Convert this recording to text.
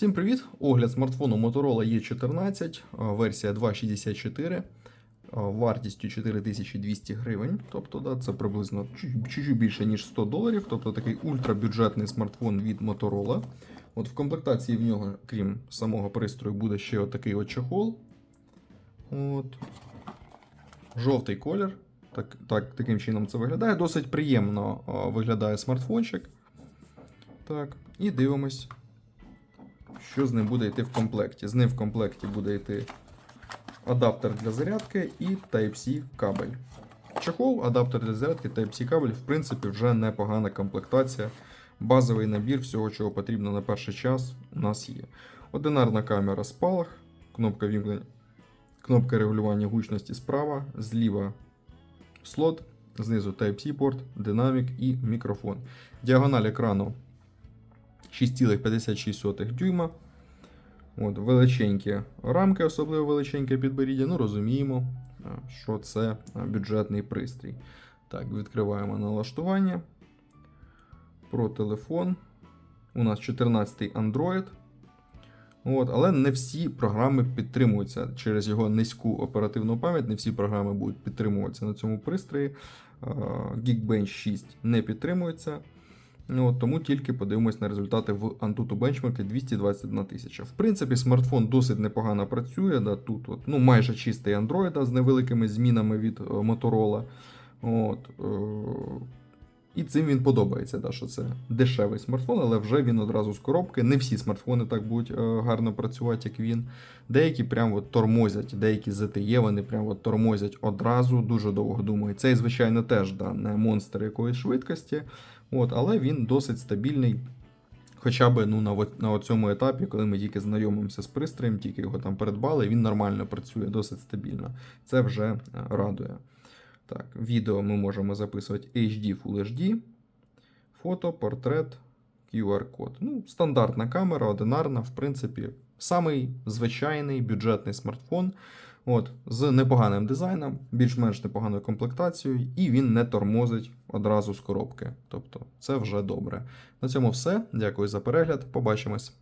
Всім привіт! Огляд смартфону Motorola E14, версія 2.64, вартістю 4200 гривень. Тобто, да, це приблизно чуть- чуть-чуть більше, ніж 100 доларів. Тобто такий ультрабюджетний смартфон від Motorola. От в комплектації в нього, крім самого пристрою, буде ще отакий от чохол. От. Жовтий колір. Так, так, таким чином це виглядає. Досить приємно виглядає смартфончик. Так, і дивимось, що з ним буде йти в комплекті. З ним в комплекті буде йти адаптер для зарядки і Type-C кабель. Чохол, адаптер для зарядки, Type-C кабель, в принципі, вже непогана комплектація. Базовий набір всього, чого потрібно на перший час, у нас є. Одинарна камера спалах, кнопка вімкнення, кнопка регулювання гучності справа, зліва слот, знизу Type-C порт, динамік і мікрофон. Діагональ екрану 6,56 дюйма. От, величенькі рамки, особливо величеньке підборіддя. Ну, розуміємо, що це бюджетний пристрій. Так, відкриваємо налаштування. Про телефон. У нас 14-й Android. От, але не всі програми підтримуються через його низьку оперативну пам'ять. Не всі програми будуть підтримуватися на цьому пристрої. А, Geekbench 6 не підтримується. Ну, тому тільки подивимось на результати в Antutu Benchmark 221 тисяча. В принципі, смартфон досить непогано працює. Да, тут от, ну, майже чистий Android да, з невеликими змінами від е, Motorola. От, е, і цим він подобається, да, що це дешевий смартфон, але вже він одразу з коробки. Не всі смартфони так будуть е, гарно працювати, як він. Деякі прям от тормозять, деякі ZTE, вони прям от тормозять одразу, дуже довго думають. Цей, звичайно, теж да, не монстр якоїсь швидкості. От, але він досить стабільний. Хоча б ну, на, на цьому етапі, коли ми тільки знайомимося з пристроєм, тільки його там передбали, він нормально працює, досить стабільно. Це вже е, радує. Так, відео ми можемо записувати HD Full HD, фото, портрет, QR-код. Ну, стандартна камера, одинарна, в принципі, самий звичайний бюджетний смартфон. От, з непоганим дизайном, більш-менш непоганою комплектацією, і він не тормозить одразу з коробки. Тобто, це вже добре. На цьому все. Дякую за перегляд. Побачимось.